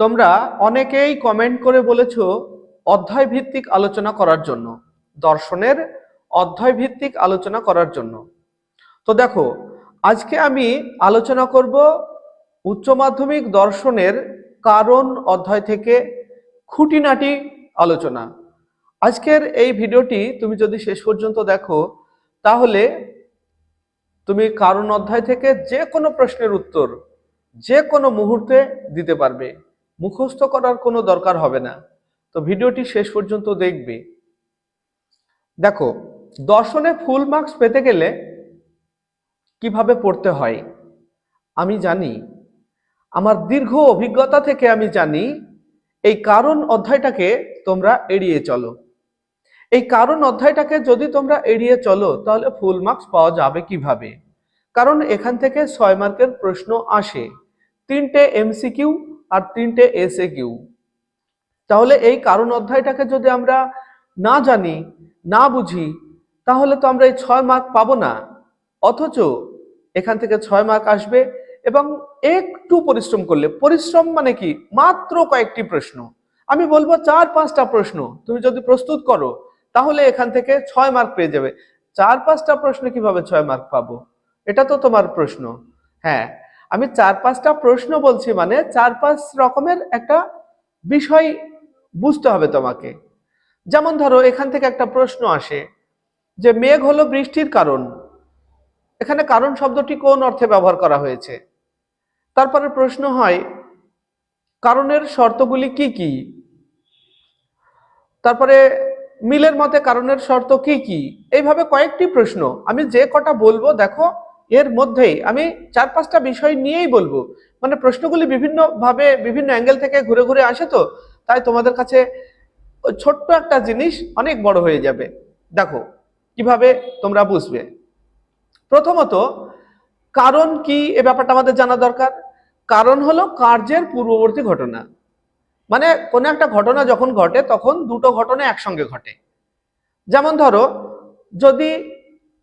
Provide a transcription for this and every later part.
তোমরা অনেকেই কমেন্ট করে বলেছ অধ্যায় ভিত্তিক আলোচনা করার জন্য, দর্শনের অধ্যায় ভিত্তিক আলোচনা করার জন্য। তো দেখো, আজকে আমি আলোচনা করব উচ্চ মাধ্যমিক দর্শনের কারণ অধ্যায় থেকে খুঁটিনাটি আলোচনা। আজকের এই ভিডিওটি তুমি যদি শেষ পর্যন্ত দেখো, তাহলে তুমি কারণ অধ্যায় থেকে যে কোনো প্রশ্নের উত্তর যে কোনো মুহূর্তে দিতে পারবে। মুখস্থ করার কোনো দরকার হবে না। তো ভিডিওটি শেষ পর্যন্ত দেখবে। দেখো, দর্শনে ফুল মার্কস পেতে গেলে কীভাবে পড়তে হয়? আমি জানি। আমার দীর্ঘ অভিজ্ঞতা থেকে আমি জানি, এই কারণ অধ্যায়টাকে তোমরা এড়িয়ে চলো। এই কারণ অধ্যায়টাকে যদি তোমরা এড়িয়ে চলো, তাহলে ফুল মার্কস পাওয়া যাবে কীভাবে? কারণ এখান থেকে ছয় মার্কের প্রশ্ন আসে। তিনটে এমসিকিউ আর তিনটে এসএ কিউ তাহলে এই কারণ অধ্যায়টাকে যদি আমরা না জানি, না বুঝি, তাহলে তো আমরা এই ছয় মার্ক পাবো না। অথচ এখান থেকে ছয় মার্ক আসবে এবং একটু পরিশ্রম করলে, পরিশ্রম মানে কি? মাত্র কয়েকটি প্রশ্ন। আমি বলব চার পাঁচটা প্রশ্ন। তুমি যদি প্রস্তুত করো, তাহলে এখান থেকে ছয় মার্ক পেয়ে যাবে। চার পাঁচটা প্রশ্ন কীভাবে ছয় মার্ক পাবো? এটা তো তোমার প্রশ্ন। হ্যাঁ আমি চার পাঁচটা প্রশ্ন বলছি মানে চার পাঁচ রকমের একটা বিষয় বুঝতে হবে তোমাকে। যেমন ধরো, এখান থেকে একটা প্রশ্ন আসে যে, মেঘ হলো বৃষ্টির কারণ। এখানে কারণ শব্দটি কোন অর্থে ব্যবহার করা হয়েছে? তারপরে প্রশ্ন হয়, কারণের শর্তগুলি কি কি? তারপরে, মিলের মতে কারণের শর্ত কি কি? এইভাবে কয়েকটি প্রশ্ন। আমি যে কটা বলব, দেখো এর মধ্যেই আমি চার পাঁচটা বিষয় নিয়েই বলব। মানে প্রশ্নগুলি বিভিন্ন ভাবে বিভিন্ন অ্যাঙ্গেল থেকে ঘুরে ঘুরে আসে তো, তাই তোমাদের কাছে ছোট্ট একটা জিনিস অনেক বড় হয়ে যাবে। দেখো, কীভাবে তোমরা বুঝবে? প্রথমত, কারণ কি এ ব্যাপারটা আমাদের জানা দরকার? কারণ হলো কার্যের পূর্ববর্তী ঘটনা। মানে কোনো একটা ঘটনা যখন ঘটে, তখন দুটো ঘটনা একসঙ্গে ঘটে। যেমন ধরো, যদি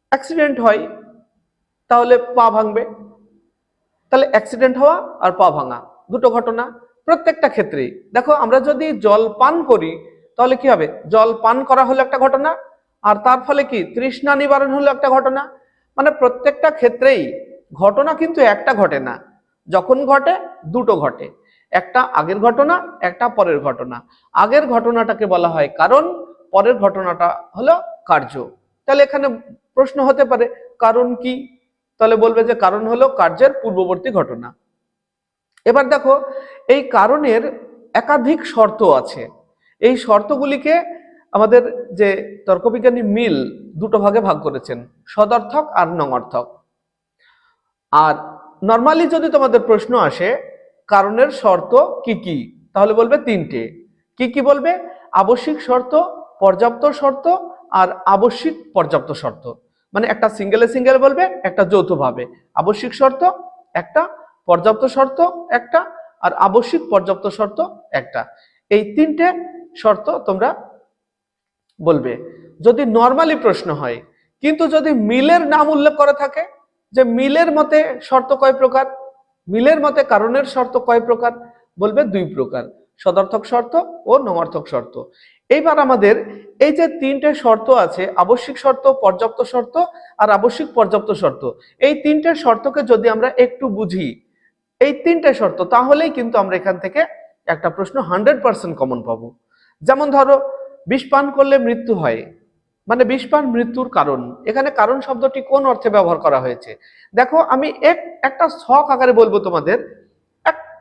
অ্যাক্সিডেন্ট হয় তাহলে পা ভাঙবে। তাহলে অ্যাক্সিডেন্ট হওয়া আর পা ভাঙা, দুটো ঘটনা প্রত্যেকটা ক্ষেত্রেই। দেখো, আমরা যদি জল পান করি, তাহলে কি হবে? জল পান করা হলো একটা ঘটনা, আর তার ফলে কি? তৃষ্ণা নিবারণ হলো একটা ঘটনা। মানে প্রত্যেকটা ক্ষেত্রেই ঘটনা কিন্তু একটা ঘটে না। যখন ঘটে, দুটো ঘটে। একটা আগের ঘটনা, একটা পরের ঘটনা। আগের ঘটনাটাকে বলা হয় কারণ, পরের ঘটনাটা হলো কার্য। তাহলে এখানে প্রশ্ন হতে পারে, কারণ কি? তাহলে বলবে যে কারণ হলো কার্যের পূর্ববর্তী ঘটনা। এবার দেখো, এই কারণের একাধিক শর্ত আছে। এই শর্তগুলিকে আমাদের যে তর্কবিজ্ঞানী মিল দুটো ভাগে ভাগ করেছেন, সদর্থক আর নঙর্থক। আর নর্মালি যদি তোমাদের প্রশ্ন আসে, কারণের শর্ত কি কি? তাহলে বলবে তিনটে। কি কি বলবে? আবশ্যিক শর্ত, পর্যাপ্ত শর্ত আর আবশ্যিক পর্যাপ্ত শর্ত। মানে একটা সিঙ্গেলে সিঙ্গেল বলবে, একটা যৌথভাবে। আবশ্যিক শর্ত একটা, পর্যাপ্ত শর্ত একটা, আর আবশ্যিক পর্যাপ্ত শর্ত একটা। এই তিনটে শর্ত তোমরা বলবে। যদি নর্মালি প্রশ্ন হয়, কিন্তু যদি মিলের নাম উল্লেখ করা থাকে, যে মিলের মতে শর্ত কয় প্রকার? মিলের মতে কারণের শর্ত কয় প্রকার? বলবে দুই প্রকার, সদর্থক শর্ত ও নমার্থক শর্ত। এইবার আমাদের এই যে তিনটে শর্ত আছে, আবশ্যিক শর্ত, পর্যাপ্ত শর্ত আর আবশ্যিক পর্যাপ্ত শর্ত, এই তিনটে শর্তকে যদি আমরা একটু বুঝি, এই তিনটে শর্ত, তাহলেই কিন্তু আমরা এখান থেকে একটা প্রশ্ন হান্ড্রেড পার্সেন্ট কমন পাবো। যেমন ধরো, বিষ পান করলে মৃত্যু হয়। মানে বিষ পান মৃত্যুর কারণ। এখানে কারণ শব্দটি কোন অর্থে ব্যবহার করা হয়েছে? দেখো, আমি এক, একটা শখ আকারে বলব তোমাদের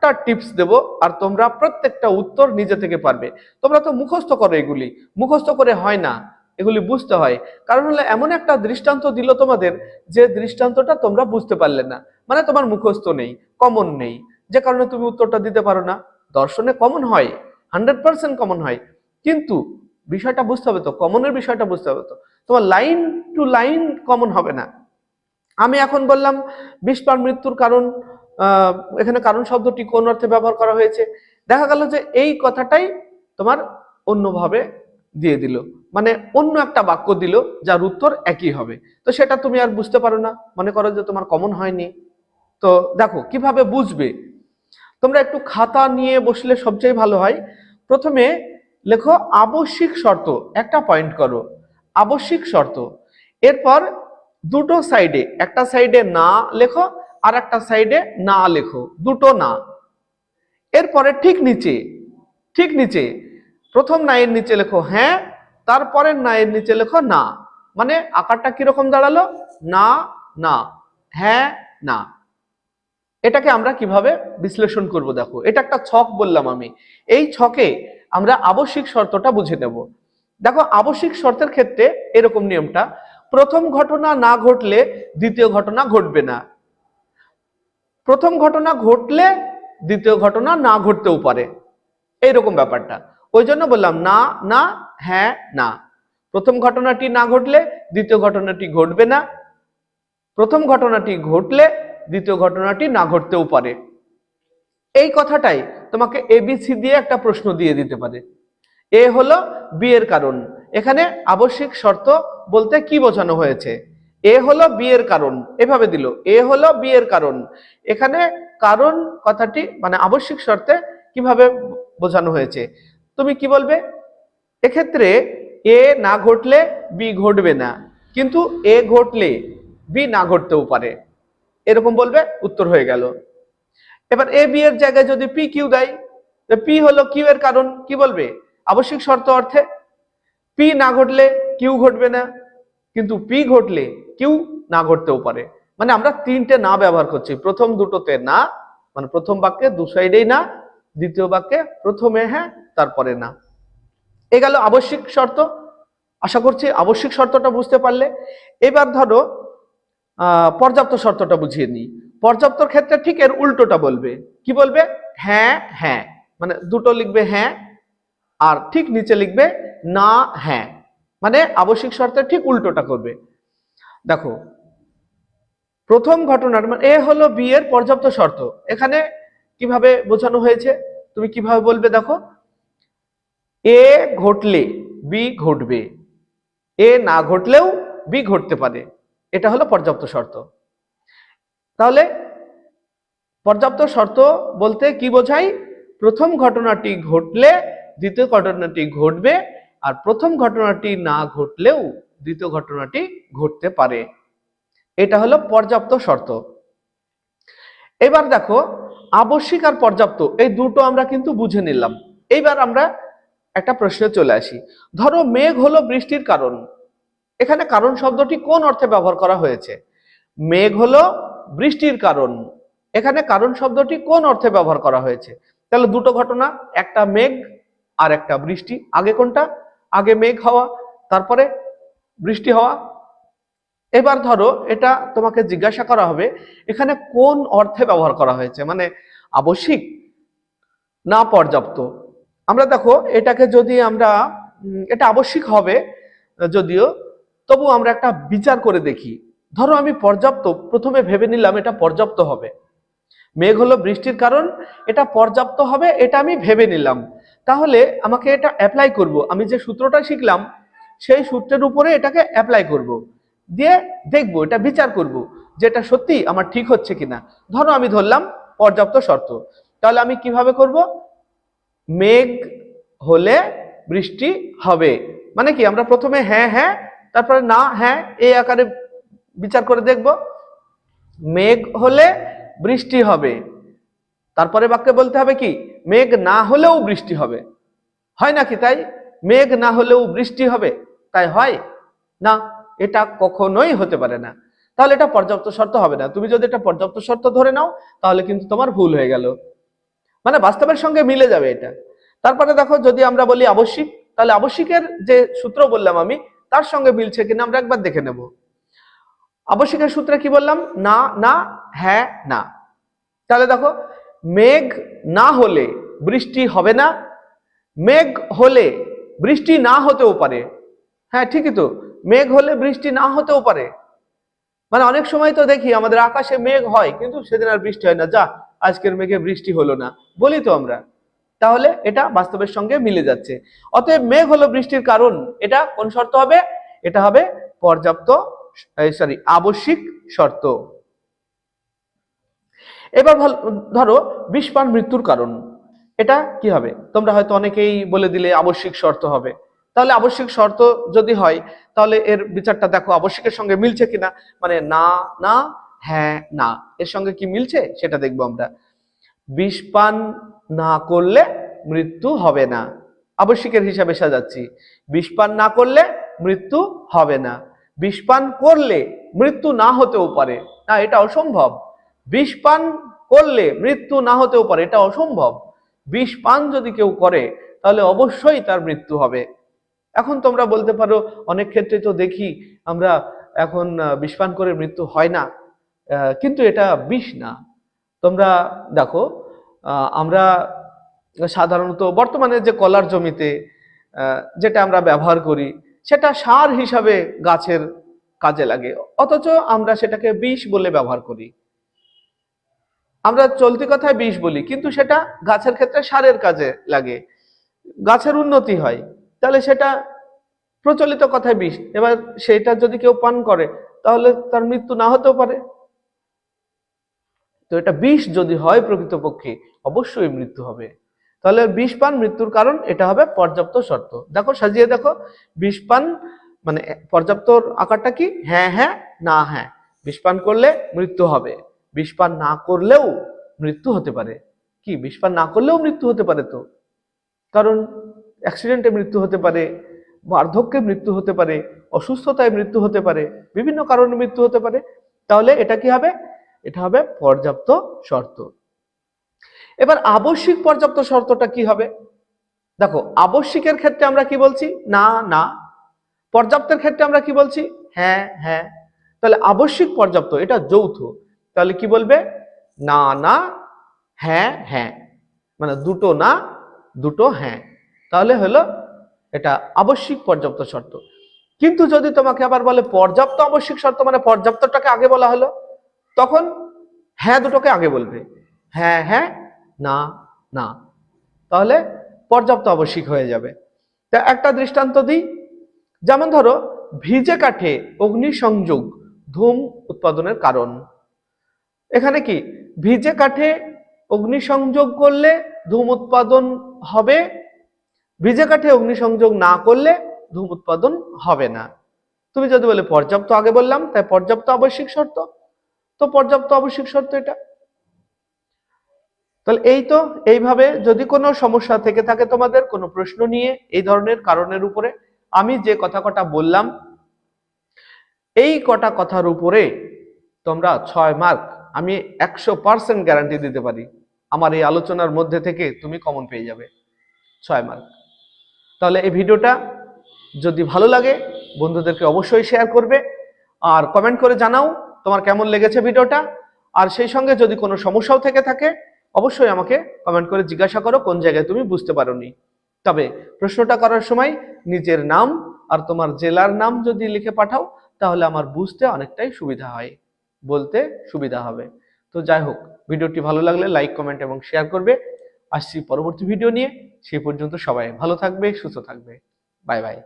একটা টিপস দেব আর তোমরা প্রত্যেকটা উত্তর নিজে থেকে পারবে। তোমরা তো মুখস্থ করো এগুলি। মুখস্থ করে হয় না, এগুলি বুঝতে হয়। কারণ হলো এমন একটা দৃষ্টান্ত দিল তোমাদের যে দৃষ্টান্তটা তোমরা বুঝতে পারলে না। মানে তোমার মুখস্থ নেই কমন নেই। যে কারণে তুমি উত্তরটা দিতে পারো না। দর্শনে কমন হয় হান্ড্রেড পার্সেন্ট কমন হয়। কিন্তু বিষয়টা বুঝতে হবে তো কমনের বিষয়টা বুঝতে হবে তো। তোমার লাইন টু লাইন কমন হবে না। আমি এখন বললাম বিষপান মৃত্যুর কারণ। এখানে কারণ শব্দটি কোন অর্থে ব্যবহার করা হয়েছে? দেখা গেল যে এই কথাটাই তোমার অন্যভাবে দিয়ে দিল। মানে অন্য একটা বাক্য দিল, যার উত্তর একই হবে। তো সেটা তুমি আর বুঝতে পারো না। মনে করো যে তোমার কমন হয়নি। তো দেখো, কীভাবে বুঝবে? তোমরা একটু খাতা নিয়ে বসলে সবচেয়ে ভালো হয়। প্রথমে লেখো, আবশ্যিক শর্ত। একটা পয়েন্ট করো। আবশ্যিক শর্ত। এরপর দুটো সাইডে একটা সাইডে না লেখো আর একটা সাইডে না লেখো, দুটো না। এরপরে ঠিক নিচে ঠিক নিচে, প্রথম নায়ের নিচে লেখো হ্যাঁ তারপরের নায়ের নিচে লেখো না। মানে আকারটা কীরকম দাঁড়াল? না না হ্যাঁ না। এটাকে আমরা কীভাবে বিশ্লেষণ করব দেখো, এটা একটা ছক বললাম আমি। এই ছকে আমরা আবশ্যিক শর্তটা বুঝে নেব। দেখো, আবশ্যিক শর্তের ক্ষেত্রে এরকম নিয়মটা, প্রথম ঘটনা না ঘটলে দ্বিতীয় ঘটনা ঘটবে না। প্রথম ঘটনা ঘটলে দ্বিতীয় ঘটনা না ঘটতেও পারে। এইরকম ব্যাপারটা। ওই জন্য বললাম, না না হ্যাঁ না। প্রথম ঘটনাটি না ঘটলে দ্বিতীয় ঘটনাটি ঘটবে না। প্রথম ঘটনাটি ঘটলে দ্বিতীয় ঘটনাটি না ঘটতেও পারে। এই কথাটাই তোমাকে এবিসি দিয়ে একটা প্রশ্ন দিয়ে দিতে পারে। এ হলো বি এর কারণ। এখানে আবশ্যিক শর্ত বলতে কি বোঝানো হয়েছে? এ হলো বিয়ের কারণ, এভাবে দিল। এ হলো বিয়ের কারণ। এখানে কারণ কথাটি মানে আবশ্যিক শর্তে কীভাবে বোঝানো হয়েছে? তুমি কি বলবে? এক্ষেত্রে এ না ঘটলে বি ঘটবে না, কিন্তু এ ঘটলে বি না ঘটতেও পারে। এরকম বলবে, উত্তর হয়ে গেল। এবার এ বি এর জায়গায় যদি পি কিউ দেয় পি হলো কিউ এর কারণ, কি বলবে? আবশ্যিক শর্ত অর্থে, পি না ঘটলে কিউ ঘটবে না, কিন্তু পি ঘটলে কিউ না ঘটতেও পারে। মানে আমরা তিনটে না ব্যবহার করছি। প্রথম দুটোতে না মানে প্রথম বাক্যে দু সাইডেই না, দ্বিতীয় বাক্যে প্রথমে হ্যাঁ তারপরে না। এ গেল আবশ্যিক শর্ত। আশা করছি আবশ্যিক শর্তটা বুঝতে পারলে। এবার ধরো পর্যাপ্ত শর্তটা বুঝিয়ে নিই। পর্যাপ্তর ক্ষেত্রে ঠিক এর উল্টোটা বলবে। কি বলবে? হ্যাঁ হ্যাঁ। মানে দুটো লিখবে হ্যাঁ আর ঠিক নিচে লিখবে না হ্যাঁ। মানে আবশ্যিক শর্তের ঠিক উল্টোটা করবে। দেখো, প্রথম ঘটনার মানে এ হলো বি এর পর্যাপ্ত শর্ত। এখানে কীভাবে বোঝানো হয়েছে? তুমি কীভাবে বলবে দেখো? এ ঘটলে বি ঘটবে। এ না ঘটলেও বি ঘটতে পারে। এটা হলো পর্যাপ্ত শর্ত। তাহলে পর্যাপ্ত শর্ত বলতে কি বোঝায় প্রথম ঘটনাটি ঘটলে, দ্বিতীয় ঘটনাটি ঘটবে, আর প্রথম ঘটনাটি না ঘটলেও দ্বিতীয় ঘটনাটি ঘটতে পারে। এটা হলো পর্যাপ্ত শর্ত। এবার দেখো, আবশ্যিক আর পর্যাপ্ত, এই দুটো আমরা কিন্তু বুঝে নিলাম। এইবার আমরা একটা প্রশ্নে চলে আসি। ধরো, মেঘ হলো বৃষ্টির কারণ। এখানে কারণ শব্দটি কোন অর্থে ব্যবহার করা হয়েছে? মেঘ হলো বৃষ্টির কারণ। এখানে কারণ শব্দটি কোন অর্থে ব্যবহার করা হয়েছে? তাহলে দুটো ঘটনা, একটা মেঘ আর একটা বৃষ্টি। আগে কোনটা? আগে মেঘ হওয়া, তারপরে বৃষ্টি হওয়া। এবার ধরো এটা তোমাকে জিজ্ঞাসা করা হবে, এখানে কোন অর্থে ব্যবহার করা হয়েছে? মানে আবশ্যিক না পর্যাপ্ত? আমরা দেখো এটাকে যদি আমরা এটা আবশ্যিক হবে যদিও, তবু আমরা একটা বিচার করে দেখি। ধরো আমি পর্যাপ্ত, প্রথমে ভেবে নিলাম এটা পর্যাপ্ত হবে। মেঘ হলো বৃষ্টির কারণ, এটা পর্যাপ্ত হবে, এটা আমি ভেবে নিলাম। তাহলে আমাকে এটা অ্যাপ্লাই করব। আমি যে সূত্রটা শিখলাম সেই সূত্রের উপরে এটাকে অ্যাপ্লাই করব। দিয়ে দেখব, এটা বিচার করব যে এটা সত্যি, আমার ঠিক হচ্ছে কিনা। ধরো আমি ধরলাম পর্যাপ্ত শর্ত। তাহলে আমি কীভাবে করব? মেঘ হলে বৃষ্টি হবে। মানে কি, আমরা প্রথমে হ্যাঁ হ্যাঁ তারপরে না হ্যাঁ এই আকারে বিচার করে দেখব। মেঘ হলে বৃষ্টি হবে। তারপরে বাক্যে বলতে হবে কি, মেঘ না হলেও বৃষ্টি হবে। হয় নাকি তাই? মেঘ না হলেও বৃষ্টি হবে। তাই হয়? না, এটা কখনোই হতে পারে না। তাহলে এটা পর্যাপ্ত শর্ত হবে না। তুমি যদি এটা পর্যাপ্ত শর্ত ধরে নাও, তাহলে কিন্তু তোমার ভুল হয়ে গেল। মানে বাস্তবের সঙ্গে মিলে যাবে এটা। তারপরে দেখো, যদি আমরা বলি আবশ্যিক, তাহলে আবশ্যিকের যে সূত্র বললাম আমি, তার সঙ্গে মিলছে কিনা আমরা একবার দেখে নেব। আবশ্যিকের সূত্রে কি বললাম? না না হ্যাঁ না। তাহলে দেখো, মেঘ না হলে বৃষ্টি হবে না। মেঘ হলে বৃষ্টি না হতেও পারে। হ্যাঁ ঠিকই তো। মেঘ হলে বৃষ্টি না হতেও পারে। মানে অনেক সময় তো দেখি আমাদের আকাশে মেঘ হয়, কিন্তু সেদিন আর বৃষ্টি হয় না। যা, আজকের মেঘে বৃষ্টি হলো না। বলি তো আমরা। তাহলে এটা বাস্তবের সঙ্গে মিলে যাচ্ছে। অতএব মেঘ হলো বৃষ্টির কারণ। এটা কোন শর্ত হবে? এটা হবে পর্যাপ্ত সরি আবশ্যিক শর্ত। এবার ধরো বিষ পান মৃত্যুর কারণ। এটা কি হবে? তোমরা হয়তো অনেকেই বলে দিলে আবশ্যিক শর্ত হবে। তাহলে আবশ্যিক শর্ত যদি হয়, তাহলে এর বিচারটা দেখো আবশ্যিকের সঙ্গে মিলছে কিনা? মানে না না হ্যাঁ না। এর সঙ্গে কি মিলছে? সেটা দেখব আমরা। বিষ পান না করলে মৃত্যু হবে না। আবশ্যিকের হিসাবে সাজাচ্ছি। বিষ পান না করলে মৃত্যু হবে না। বিষ পান করলে মৃত্যু না হতেও পারে। না, এটা অসম্ভব। বিষ পান করলে মৃত্যু না হতেও পারে, এটা অসম্ভব। বিষ পান যদি কেউ করে, তাহলে অবশ্যই তার মৃত্যু হবে। এখন তোমরা বলতে পারো অনেক ক্ষেত্রে তো দেখি আমরা এখন আহ, বিষ পান করে মৃত্যু হয় না। কিন্তু এটা বিষ না। তোমরা দেখো আমরা সাধারণত বর্তমানে যে কলার জমিতে যেটা আমরা ব্যবহার করি সেটা সার হিসাবে গাছের কাজে লাগে। অথচ আমরা সেটাকে বিষ বলে ব্যবহার করি। আমরা চলতি কথায় বিষ বলি কিন্তু সেটা গাছের ক্ষেত্রে সারের কাজে লাগে। গাছের উন্নতি হয়। তাহলে সেটা প্রচলিত কথায় বিষ। এবার সেটা যদি কেউ পান করে, তাহলে তার মৃত্যু না হতেও পারে। তো এটা বিষ যদি হয় প্রকৃতপক্ষে, অবশ্যই মৃত্যু হবে। তাহলে বিষ পান মৃত্যুর কারণ, এটা হবে পর্যাপ্ত শর্ত। দেখো, সাজিয়ে দেখো, বিষ পান মানে পর্যাপ্ত আকারটা কি? হ্যাঁ হ্যাঁ না হ্যাঁ। বিষ পান করলে মৃত্যু হবে। বিষ পান না করলেও মৃত্যু হতে পারে। কি? বিষ পান না করলেও মৃত্যু হতে পারে তো। কারণ অ্যাক্সিডেন্টে মৃত্যু হতে পারে, বার্ধক্যে মৃত্যু হতে পারে, অসুস্থতায় মৃত্যু হতে পারে, বিভিন্ন কারণে মৃত্যু হতে পারে, তাহলে এটা কি হবে? এটা হবে পর্যাপ্ত শর্ত। এবার আবশ্যিক পর্যাপ্ত শর্তটা কি হবে? দেখো, আবশ্যিকের ক্ষেত্রে আমরা কি বলছি? না না। পর্যাপ্তের ক্ষেত্রে আমরা কি বলছি? হ্যাঁ হ্যাঁ। তাহলে আবশ্যিক পর্যাপ্ত, এটা যৌথ। তাহলে কি বলবে? না না হ্যাঁ হ্যাঁ। মানে দুটো না, দুটো হ্যাঁ। তাহলে হলো এটা আবশ্যিক পর্যাপ্ত শর্ত। কিন্তু যদি তোমাকে আবার বলে পর্যাপ্ত আবশ্যিক শর্ত মানে পর্যাপ্তটাকে আগে বলা হলো, তখন হ্যাঁ দুটোকে আগে বলবে। হ্যাঁ হ্যাঁ না না। তাহলে পর্যাপ্ত আবশ্যিক হয়ে যাবে। তা একটা দৃষ্টান্ত দিই। যেমন ধরো, ভিজে কাঠে অগ্নিসংযোগ ধূম উৎপাদনের কারণ। এখানে কি? ভিজে কাঠে অগ্নিসংযোগ করলে ধূম উৎপাদন হবে ভিজে কাঠে অগ্নিসংযোগ না করলে ধূম উৎপাদন হবে না। তুমি যদি বলে পর্যাপ্ত, আগে বললাম, তাই পর্যাপ্ত আবশ্যিক শর্ত। তো পর্যাপ্ত আবশ্যিক শর্ত এটা। তাহলে এই তো, এইভাবে যদি কোনো সমস্যা থেকে থাকে তোমাদের, কোনো প্রশ্ন নিয়ে এই ধরনের কারণের উপরে, আমি যে কথা কটা বললাম, এই কটা কথার উপরে তোমরা ছয় মার্ক আমি একশো পার্সেন্ট গ্যারান্টি দিতে পারি। আমার এই আলোচনার মধ্যে থেকে তুমি কমন পেয়ে যাবে। ছয় মার্ক তাহলে এই ভিডিওটা যদি ভালো লাগে, বন্ধুদেরকে অবশ্যই শেয়ার করবে। আর কমেন্ট করে জানাও তোমার কেমন লেগেছে ভিডিওটা। আর সেই সঙ্গে যদি কোনো সমস্যাও থেকে থাকে, অবশ্যই আমাকে কমেন্ট করে জিজ্ঞাসা করো, কোন জায়গায় তুমি বুঝতে পারোনি। তবে প্রশ্নটা করার সময় নিজের নাম আর তোমার জেলার নাম যদি লিখে পাঠাও, তাহলে আমার বুঝতে অনেকটাই সুবিধা হয়, বলতে সুবিধা হবে। তো যাই হোক, ভিডিওটি ভালো লাগলে লাইক কমেন্ট এবং শেয়ার করবে। আসছি পরবর্তী ভিডিও নিয়ে। সেই পর্যন্ত সবাই ভালো থাকবে সুস্থ থাকবে। Bye bye